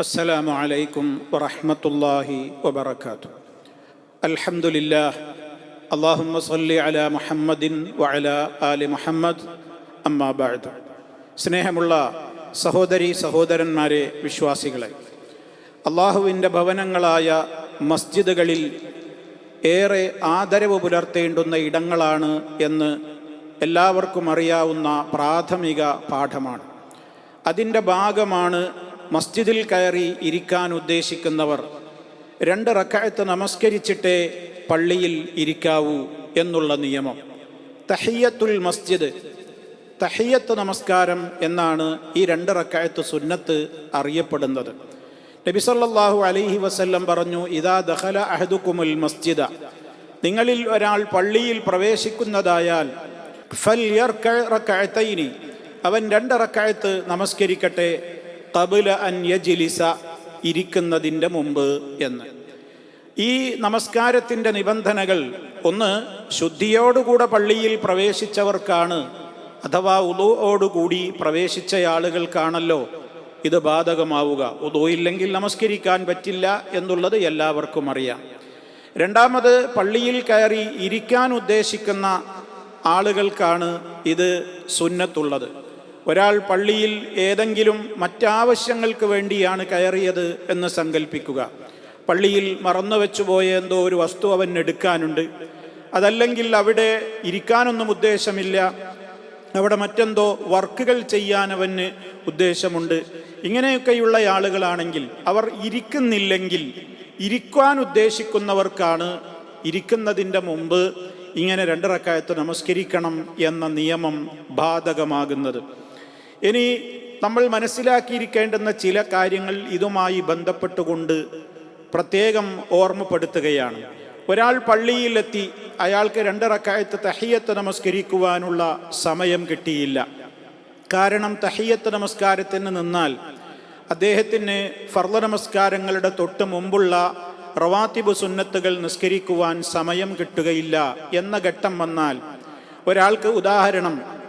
السلام عليكم ورحمة الله وبركاته الحمد لله اللهم صل على محمد وعلى آل محمد أما بعد സ്നേഹമുള്ള സഹോദരി സഹോദരന്മാരെ വിശ്വാസികളെ അള്ളാഹുവിൻ്റെ ഭവനങ്ങളായ മസ്ജിദുകളിൽ ഏറെ ആദരവ് പുലർത്തേണ്ടുന്ന ഇടങ്ങളാണ് എന്ന് എല്ലാവർക്കും അറിയാവുന്ന പ്രാഥമിക പാഠമാണ് അതിൻ്റെ ഭാഗമാണ് മസ്ജിദിൽ കയറി ഇരിക്കാൻ ഉദ്ദേശിക്കുന്നവർ രണ്ട് റക്കായത്ത് നമസ്കരിച്ചിട്ടേ പള്ളിയിൽ ഇരിക്കാവൂ എന്നുള്ള നിയമം. തഹിയത്തുൽ മസ്ജിദ് തഹിയത്ത് നമസ്കാരം എന്നാണ് ഈ രണ്ട് റക്കായത്ത് സുന്നത്ത് അറിയപ്പെടുന്നത്. നബിസല്ലാഹു അലൈഹി വസല്ലം പറഞ്ഞു ഇതാ ദഹല അഹദുക്കുമുൽ മസ്ജിദ. നിങ്ങളിൽ ഒരാൾ പള്ളിയിൽ പ്രവേശിക്കുന്നതായാൽ ഫൽ റക്കായത്തൈനി. അവൻ രണ്ട് റക്കായത്ത് നമസ്കരിക്കട്ടെ കബുല അൻ യജിലിസ ഇരിക്കുന്നതിന്റെ മുമ്പ് എന്ന്. ഈ നമസ്കാരത്തിന്റെ നിബന്ധനകൾ ഒന്ന് ശുദ്ധിയോടുകൂടെ പള്ളിയിൽ പ്രവേശിച്ചവർക്കാണ് അഥവാ ഉദുവോടുകൂടി പ്രവേശിച്ച ആളുകൾക്കാണല്ലോ ഇത് ബാധകമാവുക. ഉദോയില്ലെങ്കിൽ നമസ്കരിക്കാൻ പറ്റില്ല എന്നുള്ളത് എല്ലാവർക്കും അറിയാം. രണ്ടാമത് പള്ളിയിൽ കയറി ഇരിക്കാൻ ഉദ്ദേശിക്കുന്ന ആളുകൾക്കാണ് ഇത് സുന്നത്തുള്ളത്. ഒരാൾ പള്ളിയിൽ ഏതെങ്കിലും മറ്റാവശ്യങ്ങൾക്ക് വേണ്ടിയാണ് കയറിയത് എന്ന് സങ്കല്പിക്കുക പള്ളിയിൽ മറന്നു വെച്ചുപോയ എന്തോ ഒരു വസ്തു അവൻ എടുക്കാനുണ്ട്. അതല്ലെങ്കിൽ അവിടെ ഇരിക്കാനൊന്നും ഉദ്ദേശമില്ല. അവിടെ മറ്റെന്തോ വർക്കുകൾ ചെയ്യാൻ അവന് ഉദ്ദേശമുണ്ട്. ഇങ്ങനെയൊക്കെയുള്ള ആളുകളാണെങ്കിൽ അവർ ഇരിക്കുന്നില്ലെങ്കിൽ ഇരിക്കാൻ ഉദ്ദേശിക്കുന്നവർക്കാണ് ഇരിക്കുന്നതിന്റെ മുമ്പ് ഇങ്ങനെ രണ്ടിറക്കായത്ത് നമസ്കരിക്കണം എന്ന നിയമം ബാധകമാകുന്നത്. ഇനി നമ്മൾ മനസ്സിലാക്കിയിരിക്കേണ്ടുന്ന ചില കാര്യങ്ങൾ ഇതുമായി ബന്ധപ്പെട്ടുകൊണ്ട് പ്രത്യേകം ഓർമ്മപ്പെടുത്തുകയാണ്. ഒരാൾ പള്ളിയിലെത്തി അയാൾക്ക് രണ്ടിറക്കായത്ത് തഹിയത്ത് നമസ്കരിക്കുവാനുള്ള സമയം കിട്ടിയില്ല. കാരണം തഹിയത്ത് നമസ്കാരത്തിന് നിന്നാൽ അദ്ദേഹത്തിന് ഫർദ നമസ്കാരങ്ങളുടെ തൊട്ട് മുമ്പുള്ള റവാത്തിബ് സുന്നത്തുകൾ നിസ്കരിക്കുവാൻ സമയം കിട്ടുകയില്ല എന്ന ഘട്ടം വന്നാൽ ഒരാൾക്ക് ഉദാഹരണം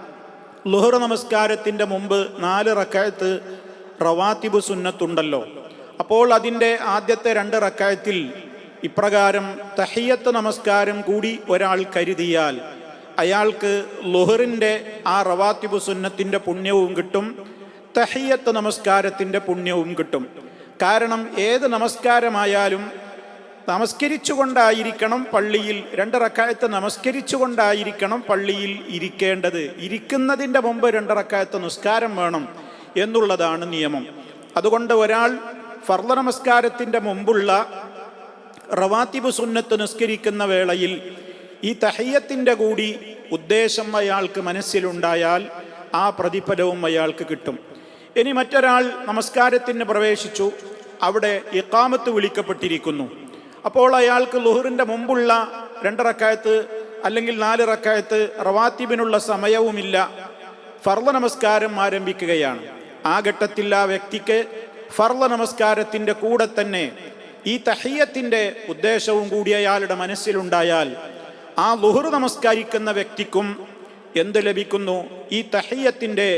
ലുഹർ നമസ്കാരത്തിന്റെ മുമ്പ് നാല് റക്കായത്ത് റവാത്തിബ് സുന്നത്തുണ്ടല്ലോ. അപ്പോൾ അതിന്റെ ആദ്യത്തെ രണ്ട് റക്കായത്തിൽ ഇപ്രകാരം തഹിയത്ത് നമസ്കാരം കൂടി ഒരാൾ കരുതിയാൽ അയാൾക്ക് ലുഹറിന്റെ ആ റവാത്തിബ് സുന്നത്തിന്റെ പുണ്യവും കിട്ടും തഹിയത്ത് നമസ്കാരത്തിന്റെ പുണ്യവും കിട്ടും. കാരണം ഏത് നമസ്കാരമായാലും നമസ്കരിച്ചുകൊണ്ടായിരിക്കണം പള്ളിയിൽ രണ്ട് റക്കായത്ത് നമസ്കരിച്ചുകൊണ്ടായിരിക്കണം പള്ളിയിൽ ഇരിക്കേണ്ടത്. ഇരിക്കുന്നതിന്റെ മുമ്പ് രണ്ട് റക്കായത്ത് നിസ്കാരം വേണം എന്നുള്ളതാണ് നിയമം. അതുകൊണ്ട് ഒരാൾ ഫർദ നമസ്കാരത്തിന്റെ മുമ്പുള്ള റവാത്തിബ് സുന്നത്ത് നിസ്കരിക്കുന്ന വേളയിൽ ഈ തഹയ്യത്തിന്റെ കൂടി ഉദ്ദേശം അയാൾക്ക് മനസ്സിലുണ്ടായാൽ ആ പ്രതിഫലവും അയാൾക്ക് കിട്ടും. ഇനി മറ്റൊരാൾ നമസ്കാരത്തിന് പ്രവേശിച്ചു. അവിടെ ഇക്കാമത്ത് വിളിക്കപ്പെട്ടിരിക്കുന്നു. അപ്പോൾ അയാൾക്ക് ലുഹറിന്റെ മുമ്പുള്ള രണ്ടിറക്കായത്ത് അല്ലെങ്കിൽ നാല് റക്കായത്ത് റവാത്തിബിനുള്ള സമയവുമില്ല. ഫർള നമസ്കാരം ആരംഭിക്കുകയാണ്. ആ ഘട്ടത്തിൽ ആ വ്യക്തിക്ക് ഫർള നമസ്കാരത്തിന്റെ കൂടെ തന്നെ ഈ തഹയ്യത്തിന്റെ ഉദ്ദേശവും കൂടി അയാളുടെ മനസ്സിലുണ്ടായാൽ ആ ലുഹർ നമസ്കരിക്കുന്ന വ്യക്തിക്കും എന്ത് ലഭിക്കുന്നു? ഈ തഹയ്യത്തിന്റെ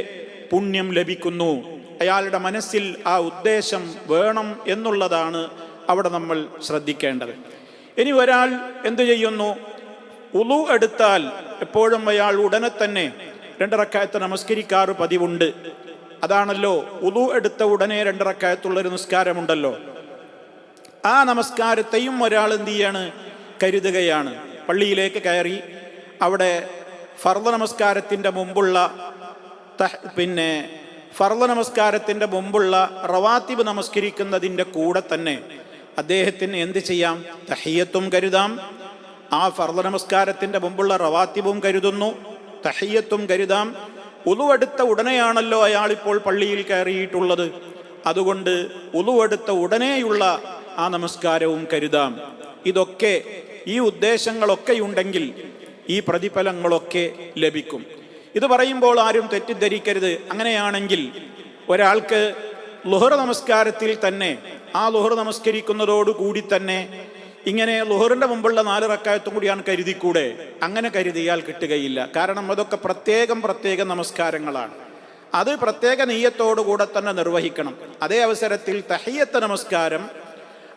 പുണ്യം ലഭിക്കുന്നു. അയാളുടെ മനസ്സിൽ ആ ഉദ്ദേശം വേണം എന്നുള്ളതാണ് അവിടെ നമ്മൾ ശ്രദ്ധിക്കേണ്ടത്. ഇനി ഒരാൾ എന്തു ചെയ്യുന്നു? ഉളു എടുത്താൽ എപ്പോഴും അയാൾ ഉടനെ തന്നെ രണ്ടിറക്കായത്ത് നമസ്കരിക്കാറ് പതിവുണ്ട്. അതാണല്ലോ ഉളു എടുത്ത ഉടനെ രണ്ടിറക്കായത്തുള്ളൊരു നിസ്കാരമുണ്ടല്ലോ. ആ നമസ്കാരത്തെയും ഒരാൾ എന്ത് ചെയ്യാണ്? കരുതുകയാണ്. പള്ളിയിലേക്ക് കയറി അവിടെ ഫർദ നമസ്കാരത്തിന്റെ മുമ്പുള്ള പിന്നെ ഫർദ നമസ്കാരത്തിന്റെ മുമ്പുള്ള റവാത്തിബ് നമസ്കരിക്കുന്നതിന്റെ കൂടെ തന്നെ അദ്ദേഹത്തിന് എന്ത് ചെയ്യാം? തഹയ്യത്തും കരുതാം. ആ ഫർദ നമസ്കാരത്തിന്റെ മുമ്പുള്ള റവാത്തിബും കരുതുന്നു. തഹയ്യത്തും കരുതാം. ഉളുവെടുത്ത ഉടനെയാണല്ലോ അയാളിപ്പോൾ പള്ളിയിൽ കയറിയിട്ടുള്ളത്. അതുകൊണ്ട് ഉളുവെടുത്ത ഉടനെയുള്ള ആ നമസ്കാരവും കരുതാം. ഇതൊക്കെ ഈ ഉദ്ദേശങ്ങളൊക്കെ ഉണ്ടെങ്കിൽ ഈ പ്രതിഫലങ്ങളൊക്കെ ലഭിക്കും. ഇത് പറയുമ്പോൾ ആരും തെറ്റിദ്ധരിക്കരുത്. അങ്ങനെയാണെങ്കിൽ ഒരാൾക്ക് ലുഹർ നമസ്കാരത്തിൽ തന്നെ ആ ലുഹർ നമസ്കരിക്കുന്നതോടുകൂടി തന്നെ ഇങ്ങനെ ലുഹറിന്റെ മുമ്പുള്ള നാല് റക്കായത്തും കൂടിയാണ് കരുതിക്കൂടെ? അങ്ങനെ കരുതിയാൽ കിട്ടുകയില്ല. കാരണം അതൊക്കെ പ്രത്യേകം പ്രത്യേക നമസ്കാരങ്ങളാണ്. അത് പ്രത്യേക നെയ്യത്തോടുകൂടെ തന്നെ നിർവഹിക്കണം. അതേ അവസരത്തിൽ തഹയ്യത്ത നമസ്കാരം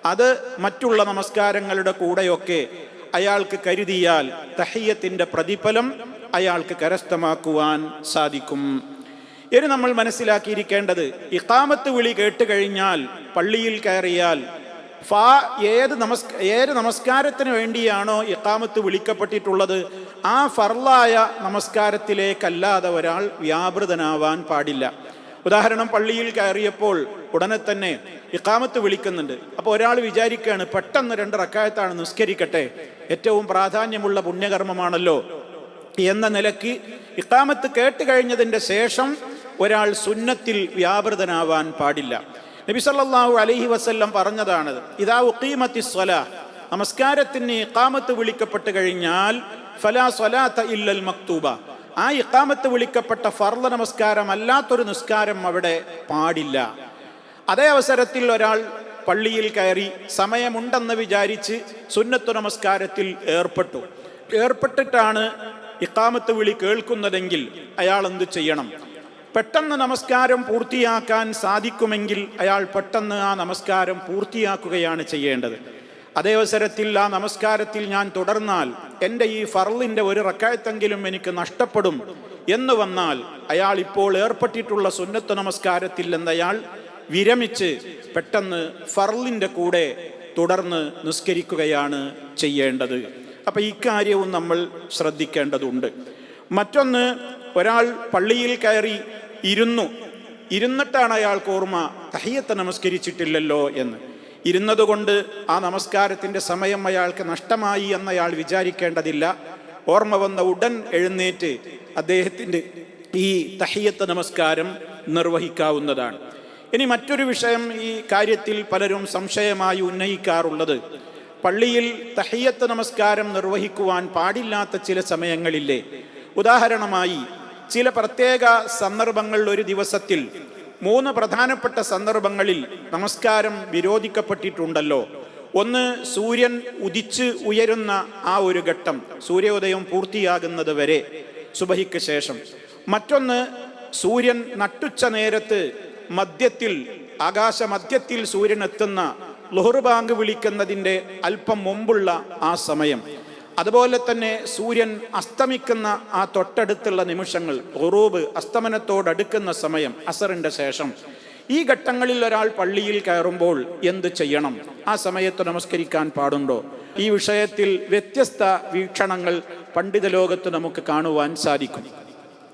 അത് മറ്റുള്ള നമസ്കാരങ്ങളുടെ കൂടെയൊക്കെ അയാൾക്ക് കരുതിയാൽ തഹയ്യത്തിന്റെ പ്രതിഫലം അയാൾക്ക് കരസ്ഥമാക്കുവാൻ സാധിക്കും. ഇനി നമ്മൾ മനസ്സിലാക്കിയിരിക്കേണ്ടത്. ഇക്കാമത്ത് വിളി കേട്ട് കഴിഞ്ഞാൽ പള്ളിയിൽ കയറിയാൽ ഫാ ഏത് നമസ് ഏത് നമസ്കാരത്തിന് വേണ്ടിയാണോ ഇക്കാമത്ത് വിളിക്കപ്പെട്ടിട്ടുള്ളത് ആ ഫർലായ നമസ്കാരത്തിലേക്കല്ലാതെ ഒരാൾ വ്യാപൃതനാവാൻ പാടില്ല. ഉദാഹരണം പള്ളിയിൽ കയറിയപ്പോൾ ഉടനെ തന്നെ ഇക്കാമത്ത് വിളിക്കുന്നുണ്ട്. അപ്പോൾ ഒരാൾ വിചാരിക്കുകയാണ് പെട്ടെന്ന് രണ്ട് റക്കായത്താണ് നിസ്കരിക്കട്ടെ. ഏറ്റവും പ്രാധാന്യമുള്ള പുണ്യകർമ്മമാണല്ലോ. എന്ന നിലയ്ക്ക് ഇക്കാമത്ത് കേട്ട് കഴിഞ്ഞതിന്റെ ശേഷം ഒരാൾ സുന്നത്തിൽ വ്യാപൃതനാവാൻ പാടില്ല. നബി സല്ലാഹു അലഹി വസ്ല്ലം പറഞ്ഞതാണത് ഇതാ ഉഖീമത്തി സ്വലാ നമസ്കാരത്തിന് ഇക്കാമത്ത് വിളിക്കപ്പെട്ട് കഴിഞ്ഞാൽ ഫലാ സ്വലാത്ത ഇല്ലൽ മക്തൂബ ആ ഇക്കാമത്ത് വിളിക്കപ്പെട്ട ഫർദ നമസ്കാരം അല്ലാത്തൊരു നിസ്കാരം അവിടെ പാടില്ല. അതേ അവസരത്തിൽ ഒരാൾ പള്ളിയിൽ കയറി സമയമുണ്ടെന്ന് വിചാരിച്ച് സുന്നത്തു നമസ്കാരത്തിൽ ഏർപ്പെട്ടു. ഏർപ്പെട്ടിട്ടാണ് ഇക്കാമത്ത് വിളി കേൾക്കുന്നതെങ്കിൽ അയാൾ എന്ത് ചെയ്യണം? പെട്ടെന്ന് നമസ്കാരം പൂർത്തിയാക്കാൻ സാധിക്കുമെങ്കിൽ അയാൾ പെട്ടെന്ന് ആ നമസ്കാരം പൂർത്തിയാക്കുകയാണ് ചെയ്യേണ്ടത്. അതേ അവസരത്തിൽ ആ നമസ്കാരത്തിൽ ഞാൻ തുടർന്നാൽ എന്റെ ഈ ഫറലിന്റെ ഒരു റക്കായത്തെങ്കിലും എനിക്ക് നഷ്ടപ്പെടും എന്ന് വന്നാൽ അയാൾ ഇപ്പോൾ ഏർപ്പെട്ടിട്ടുള്ള സുന്നത്ത് നമസ്കാരത്തിൽ എന്നയാൾ വിരമിച്ച് പെട്ടെന്ന് ഫറലിന്റെ കൂടെ തുടർന്ന് നിസ്കരിക്കുകയാണ് ചെയ്യേണ്ടത്. അപ്പം ഇക്കാര്യവും നമ്മൾ ശ്രദ്ധിക്കേണ്ടതുണ്ട്. മറ്റൊന്ന് ഒരാൾ പള്ളിയിൽ കയറി ഇരുന്നു. ഇരുന്നിട്ടാണ് അയാൾക്ക് ഓർമ്മ തഹയ്യത്ത് നമസ്കരിച്ചിട്ടില്ലല്ലോ എന്ന്. ഇരുന്നതുകൊണ്ട് ആ നമസ്കാരത്തിന്റെ സമയം അയാൾക്ക് നഷ്ടമായി എന്ന് അയാൾ വിചാരിക്കേണ്ടതില്ല. ഓർമ്മ വന്ന ഉടൻ എഴുന്നേറ്റ് അദ്ദേഹത്തിന്റെ ഈ തഹയ്യത്ത് നമസ്കാരം നിർവഹിക്കാവുന്നതാണ്. ഇനി മറ്റൊരു വിഷയം ഈ കാര്യത്തിൽ പലരും സംശയമായി ഉന്നയിക്കാറുള്ളത്. പള്ളിയിൽ തഹയ്യത്ത് നമസ്കാരം നിർവഹിക്കുവാൻ പാടില്ലാത്ത ചില സമയങ്ങളില്ലേ? ഉദാഹരണമായി ചില പ്രത്യേക സന്ദർഭങ്ങളിൽ ഒരു ദിവസത്തിൽ മൂന്ന് പ്രധാനപ്പെട്ട സന്ദർഭങ്ങളിൽ നമസ്കാരം വിരോധിക്കപ്പെട്ടിട്ടുണ്ടല്ലോ. ഒന്ന് സൂര്യൻ ഉദിച്ച് ഉയരുന്ന ആ ഒരു ഘട്ടം സൂര്യോദയം പൂർത്തിയാകുന്നത് വരെ സുബഹിക്ക് ശേഷം. മറ്റൊന്ന് സൂര്യൻ നട്ടുച്ച നേരത്ത് മധ്യത്തിൽ ആകാശമധ്യത്തിൽ സൂര്യൻ എത്തുന്ന ലുഹർ ബാങ്ക് വിളിക്കുന്നതിന്റെ അല്പം മുമ്പുള്ള ആ സമയം. അതുപോലെ തന്നെ സൂര്യൻ അസ്തമിക്കുന്ന ആ തൊട്ടടുത്തുള്ള നിമിഷങ്ങൾ ഉറൂബ് അസ്തമനത്തോടടുക്കുന്ന സമയം അസറിന്റെ ശേഷം. ഈ ഘട്ടങ്ങളിൽ ഒരാൾ പള്ളിയിൽ കയറുമ്പോൾ എന്ത് ചെയ്യണം? ആ സമയത്ത് നമസ്കരിക്കാൻ പാടുണ്ടോ? ഈ വിഷയത്തിൽ വ്യത്യസ്ത വീക്ഷണങ്ങൾ പണ്ഡിത ലോകത്ത് നമുക്ക് കാണുവാൻ സാധിക്കും.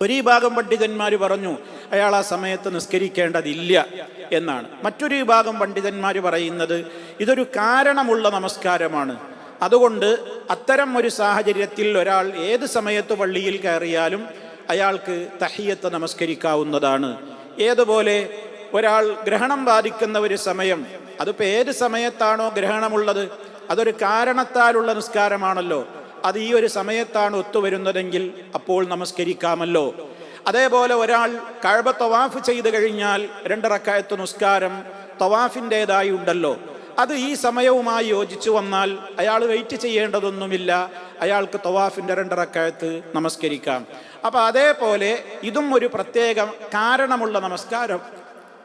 ഒരു വിഭാഗം പണ്ഡിതന്മാർ പറഞ്ഞു അയാൾ ആ സമയത്ത് നിസ്കരിക്കേണ്ടതില്ല എന്നാണ്. മറ്റൊരു വിഭാഗം പണ്ഡിതന്മാർ പറയുന്നത് ഇതൊരു കാരണമുള്ള നമസ്കാരമാണ്. അതുകൊണ്ട് അത്തരം ഒരു സാഹചര്യത്തിൽ ഒരാൾ ഏത് സമയത്ത് പള്ളിയിൽ കയറിയാലും അയാൾക്ക് തഹിയത്ത് നമസ്കരിക്കാവുന്നതാണ്. ഏതുപോലെ ഒരാൾ ഗ്രഹണം ബാധിക്കുന്ന ഒരു സമയം അതിപ്പോൾ ഏത് സമയത്താണോ ഗ്രഹണമുള്ളത് അതൊരു കാരണത്താലുള്ള നിസ്കാരമാണല്ലോ. അത് ഈ ഒരു സമയത്താണ് ഒത്തുവരുന്നതെങ്കിൽ അപ്പോൾ നമസ്കരിക്കാമല്ലോ. അതേപോലെ ഒരാൾ കഴബ തവാഫ് ചെയ്ത് കഴിഞ്ഞാൽ രണ്ടിറക്കായത്ത് നിസ്കാരം തവാഫിന്റെതായി ഉണ്ടല്ലോ. അത് ഈ സമയവുമായി യോജിച്ചു വന്നാൽ അയാൾ വെയിറ്റ് ചെയ്യേണ്ടതൊന്നുമില്ല. അയാൾക്ക് തവാഫിന്റെ രണ്ടിറക്കായത്ത് നമസ്കരിക്കാം. അപ്പം അതേപോലെ ഇതും ഒരു പ്രത്യേക കാരണമുള്ള നമസ്കാരം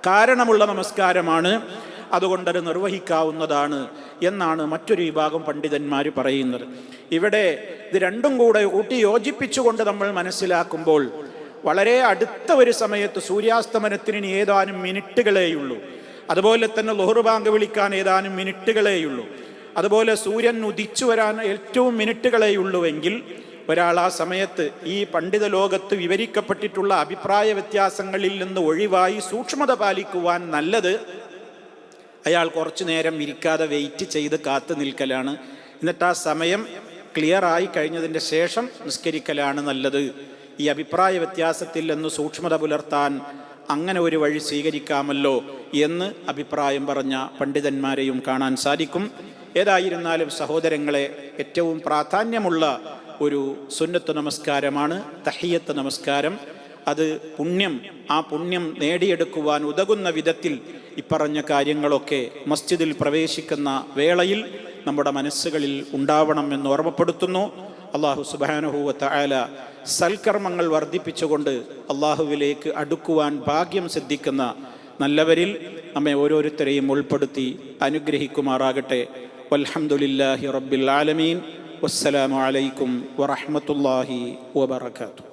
കാരണമുള്ള നമസ്കാരമാണ്. അതുകൊണ്ട് അത് നിർവഹിക്കാവുന്നതാണ് എന്നാണ് മറ്റൊരു വിഭാഗം പണ്ഡിതന്മാർ പറയുന്നത്. ഇവിടെ ഇത് രണ്ടും കൂടെ കൂട്ടി യോജിപ്പിച്ചുകൊണ്ട് നമ്മൾ മനസ്സിലാക്കുമ്പോൾ വളരെ അടുത്ത ഒരു സമയത്ത് സൂര്യാസ്തമനത്തിന് ഏതാനും മിനിറ്റുകളേയുള്ളൂ അതുപോലെ തന്നെ ലോഹർ ബാങ്ക് വിളിക്കാൻ ഏതാനും മിനിറ്റുകളേയുള്ളൂ. അതുപോലെ സൂര്യൻ ഉദിച്ചു വരാൻ ഏറ്റവും മിനിറ്റുകളേയുള്ളൂവെങ്കിൽ ഒരാൾ ആ സമയത്ത് ഈ പണ്ഡിത ലോകത്ത് വിവരിക്കപ്പെട്ടിട്ടുള്ള അഭിപ്രായ വ്യത്യാസങ്ങളിൽ നിന്ന് ഒഴിവായി സൂക്ഷ്മത പാലിക്കുവാൻ നല്ലത് അയാൾ കുറച്ചു നേരം ഇരിക്കാതെ വെയിറ്റ് ചെയ്ത് കാത്തു നിൽക്കലാണ്. എന്നിട്ട് ആ സമയം ക്ലിയർ ആയി കഴിഞ്ഞതിന്റെ ശേഷം നിസ്കരിക്കലാണ് നല്ലത്. ഈ അഭിപ്രായ വ്യത്യാസത്തിൽ നിന്ന് സൂക്ഷ്മത പുലർത്താൻ അങ്ങനെ ഒരു വഴി സ്വീകരിക്കാമല്ലോ എന്ന് അഭിപ്രായം പറഞ്ഞ പണ്ഡിതന്മാരെയും കാണാൻ സാധിക്കും. ഏതായിരുന്നാലും സഹോദരങ്ങളെ ഏറ്റവും പ്രാധാന്യമുള്ള ഒരു സുന്നത്ത് നമസ്കാരമാണ് തഹിയത്ത് നമസ്കാരം. അത് പുണ്യം ആ പുണ്യം നേടിയെടുക്കുവാൻ ഉതകുന്ന വിധത്തിൽ ഇപ്പറഞ്ഞ കാര്യങ്ങളൊക്കെ മസ്ജിദിൽ പ്രവേശിക്കുന്ന വേളയിൽ നമ്മുടെ മനസ്സുകളിൽ ഉണ്ടാവണം എന്ന് ഓർമ്മപ്പെടുത്തുന്നു. അള്ളാഹു സുബാനുഹൂവത്ത ആല സൽക്കർമ്മങ്ങൾ വർദ്ധിപ്പിച്ചുകൊണ്ട് അള്ളാഹുവിലേക്ക് അടുക്കുവാൻ ഭാഗ്യം സിദ്ധിക്കുന്ന നല്ലവരിൽ നമ്മെ ഓരോരുത്തരെയും ഉൾപ്പെടുത്തി അനുഗ്രഹിക്കുമാറാകട്ടെ. വൽഹംദുലില്ലാഹി റബ്ബിൽ ആലമീൻ. വസ്സലാമലൈക്കും വറഹ്മത്തുള്ളാഹി വബറകാതുഹു.